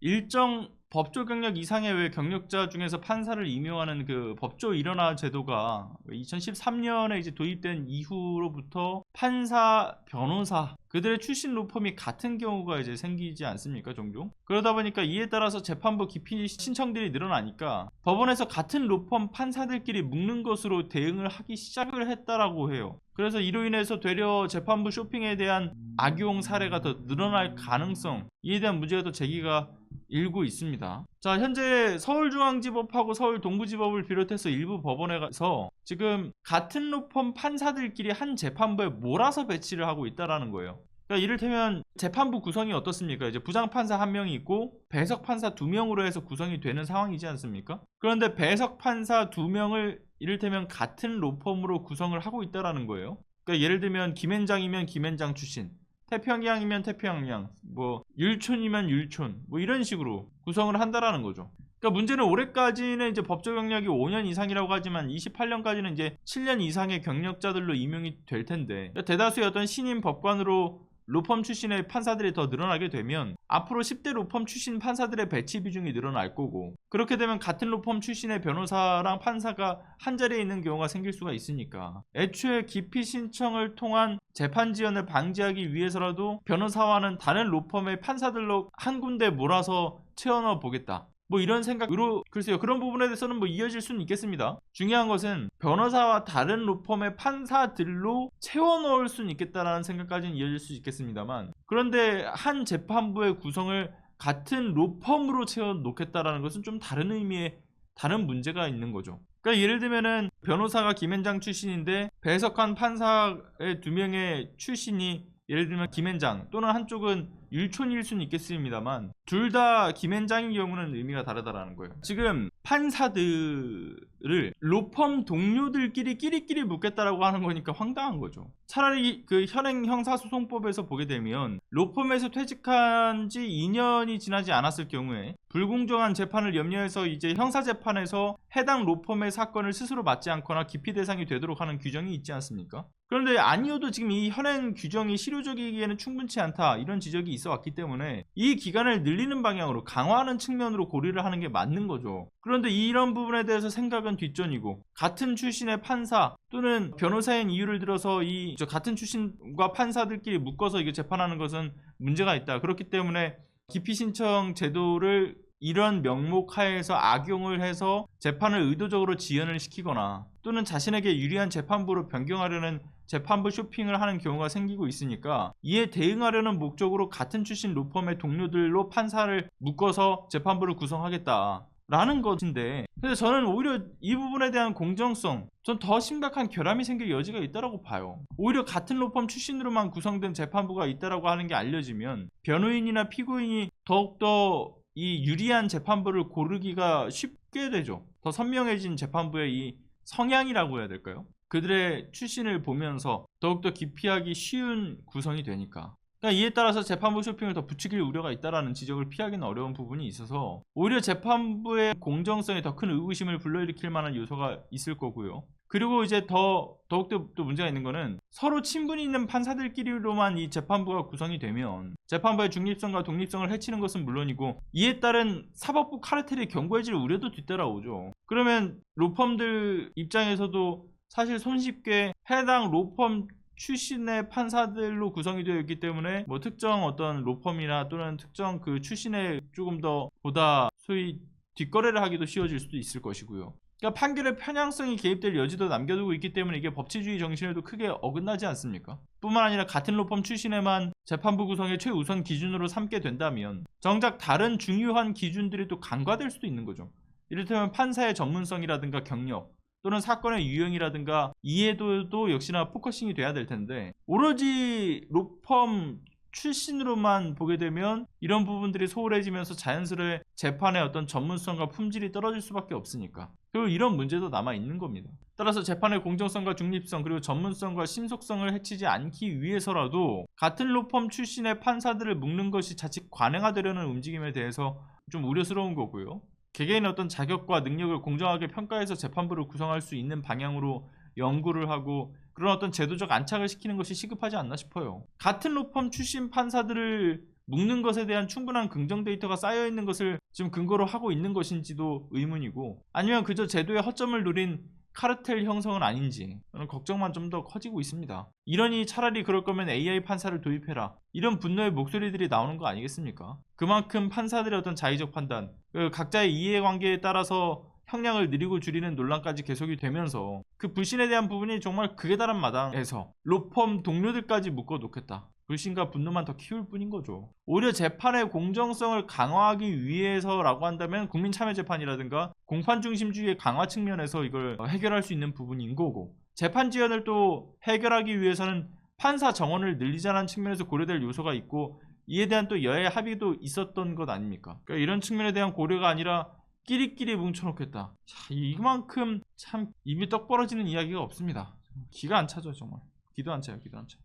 일정 법조 경력 이상의 외 경력자 중에서 판사를 임용하는 그 법조 일원화 제도가 2013년에 이제 도입된 이후로부터 판사, 변호사 그들의 출신 로펌이 같은 경우가 이제 생기지 않습니까 종종? 그러다 보니까 이에 따라서 재판부 기피 신청들이 늘어나니까 법원에서 같은 로펌 판사들끼리 묶는 것으로 대응을 하기 시작을 했다라고 해요. 그래서 이로 인해서 되려 재판부 쇼핑에 대한 악용 사례가 더 늘어날 가능성 이에 대한 문제가 더 제기가 일고 있습니다. 자, 현재 서울중앙지법하고 서울동부지법을 비롯해서 일부 법원에 가서 지금 같은 로펌 판사들끼리 한 재판부에 몰아서 배치를 하고 있다라는 거예요. 그러니까 이를테면 재판부 구성이 어떻습니까? 이제 부장판사 한 명이 있고 배석판사 두 명으로 해서 구성이 되는 상황이지 않습니까? 그런데 배석판사 두 명을 이를테면 같은 로펌으로 구성을 하고 있다라는 거예요. 그러니까 예를 들면 김앤장이면 김앤장 출신, 태평양이면 태평양, 뭐 율촌이면 율촌, 뭐 이런 식으로 구성을 한다라는 거죠. 그러니까 문제는 올해까지는 이제 법조 경력이 5년 이상이라고 하지만 28년까지는 이제 7년 이상의 경력자들로 임용이 될 텐데 그러니까 대다수의 어떤 신임 법관으로 로펌 출신의 판사들이 더 늘어나게 되면 앞으로 10대 로펌 출신 판사들의 배치 비중이 늘어날 거고 그렇게 되면 같은 로펌 출신의 변호사랑 판사가 한 자리에 있는 경우가 생길 수가 있으니까 애초에 기피 신청을 통한 재판 지연을 방지하기 위해서라도 변호사와는 다른 로펌의 판사들로 한 군데 몰아서 채워넣어 보겠다. 뭐 이런 생각으로 글쎄요. 그런 부분에 대해서는 뭐 이어질 수는 있겠습니다. 중요한 것은 변호사와 다른 로펌의 판사들로 채워넣을 수는 있겠다라는 생각까지는 이어질 수 있겠습니다만 그런데 한 재판부의 구성을 같은 로펌으로 채워놓겠다라는 것은 좀 다른 의미의 다른 문제가 있는 거죠. 그러니까 예를 들면은 변호사가 김현장 출신인데 배석한 판사의 두 명의 출신이 예를 들면 김현장 또는 한쪽은 율촌일 수는 있겠습니다만 둘 다 김현장인 경우는 의미가 다르다라는 거예요. 지금 판사들을 로펌 동료들끼리 끼리끼리 묻겠다라고 하는 거니까 황당한 거죠. 차라리 그 현행 형사소송법에서 보게 되면 로펌에서 퇴직한 지 2년이 지나지 않았을 경우에 불공정한 재판을 염려해서 이제 형사 재판에서 해당 로펌의 사건을 스스로 맡지 않거나 기피 대상이 되도록 하는 규정이 있지 않습니까? 그런데 아니어도 지금 이 현행 규정이 실효적이기에는 충분치 않다 이런 지적이 있어 왔기 때문에 이 기간을 늘리는 방향으로 강화하는 측면으로 고려를 하는 게 맞는 거죠. 그런 데 이런 부분에 대해서 생각은 뒷전이고 같은 출신의 판사 또는 변호사인 이유를 들어서 이저 같은 출신과 판사들끼리 묶어서 이게 재판하는 것은 문제가 있다. 그렇기 때문에 기피 신청 제도를 이런 명목 하에서 악용을 해서 재판을 의도적으로 지연을 시키거나 또는 자신에게 유리한 재판부로 변경하려는 재판부 쇼핑을 하는 경우가 생기고 있으니까 이에 대응하려는 목적으로 같은 출신 로펌의 동료들로 판사를 묶어서 재판부를 구성하겠다. 라는 것인데 근데 저는 오히려 이 부분에 대한 공정성 전 더 심각한 결함이 생길 여지가 있다라고 봐요. 오히려 같은 로펌 출신으로만 구성된 재판부가 있다라고 하는 게 알려지면 변호인이나 피고인이 더욱더 이 유리한 재판부를 고르기가 쉽게 되죠. 더 선명해진 재판부의 이 성향이라고 해야 될까요? 그들의 출신을 보면서 더욱더 기피하기 쉬운 구성이 되니까 그러니까 이에 따라서 재판부 쇼핑을 더 부추길 우려가 있다라는 지적을 피하기는 어려운 부분이 있어서 오히려 재판부의 공정성에 더 큰 의구심을 불러일으킬 만한 요소가 있을 거고요. 그리고 이제 더 더욱더 또 문제가 있는 거는 서로 친분이 있는 판사들끼리로만 이 재판부가 구성이 되면 재판부의 중립성과 독립성을 해치는 것은 물론이고 이에 따른 사법부 카르텔이 견고해질 우려도 뒤따라오죠. 그러면 로펌들 입장에서도 사실 손쉽게 해당 로펌 출신의 판사들로 구성이 되어 있기 때문에 뭐 특정 어떤 로펌이나 또는 특정 그 출신의 조금 더 보다 소위 뒷거래를 하기도 쉬워질 수도 있을 것이고요. 그러니까 판결의 편향성이 개입될 여지도 남겨두고 있기 때문에 이게 법치주의 정신에도 크게 어긋나지 않습니까? 뿐만 아니라 같은 로펌 출신에만 재판부 구성의 최우선 기준으로 삼게 된다면 정작 다른 중요한 기준들이 또 간과될 수도 있는 거죠. 이를테면 판사의 전문성이라든가 경력, 또는 사건의 유형이라든가 이해도도 역시나 포커싱이 돼야 될 텐데 오로지 로펌 출신으로만 보게 되면 이런 부분들이 소홀해지면서 자연스레 재판의 어떤 전문성과 품질이 떨어질 수밖에 없으니까 그리고 이런 문제도 남아 있는 겁니다. 따라서 재판의 공정성과 중립성 그리고 전문성과 신속성을 해치지 않기 위해서라도 같은 로펌 출신의 판사들을 묶는 것이 자칫 관행화되려는 움직임에 대해서 좀 우려스러운 거고요. 개개인의 어떤 자격과 능력을 공정하게 평가해서 재판부를 구성할 수 있는 방향으로 연구를 하고 그런 어떤 제도적 안착을 시키는 것이 시급하지 않나 싶어요. 같은 로펌 출신 판사들을 묶는 것에 대한 충분한 긍정 데이터가 쌓여 있는 것을 지금 근거로 하고 있는 것인지도 의문이고 아니면 그저 제도의 허점을 누린 카르텔 형성은 아닌지 걱정만 좀 더 커지고 있습니다. 이러니 차라리 그럴 거면 AI 판사를 도입해라. 이런 분노의 목소리들이 나오는 거 아니겠습니까? 그만큼 판사들의 어떤 자의적 판단, 그 각자의 이해관계에 따라서 형량을 느리고 줄이는 논란까지 계속이 되면서 그 불신에 대한 부분이 정말 극에 달한 마당에서 로펌 동료들까지 묶어 놓겠다. 불신과 분노만 더 키울 뿐인 거죠. 오히려 재판의 공정성을 강화하기 위해서라고 한다면 국민 참여 재판이라든가 공판 중심주의의 강화 측면에서 이걸 해결할 수 있는 부분인 거고 재판 지연을 또 해결하기 위해서는 판사 정원을 늘리자는 측면에서 고려될 요소가 있고 이에 대한 또 여야 합의도 있었던 것 아닙니까? 그러니까 이런 측면에 대한 고려가 아니라 끼리끼리 뭉쳐놓겠다. 자, 이만큼 참 입이 떡 벌어지는 이야기가 없습니다. 기가 안 차죠 정말. 기도 안 차요, 기도 안 차.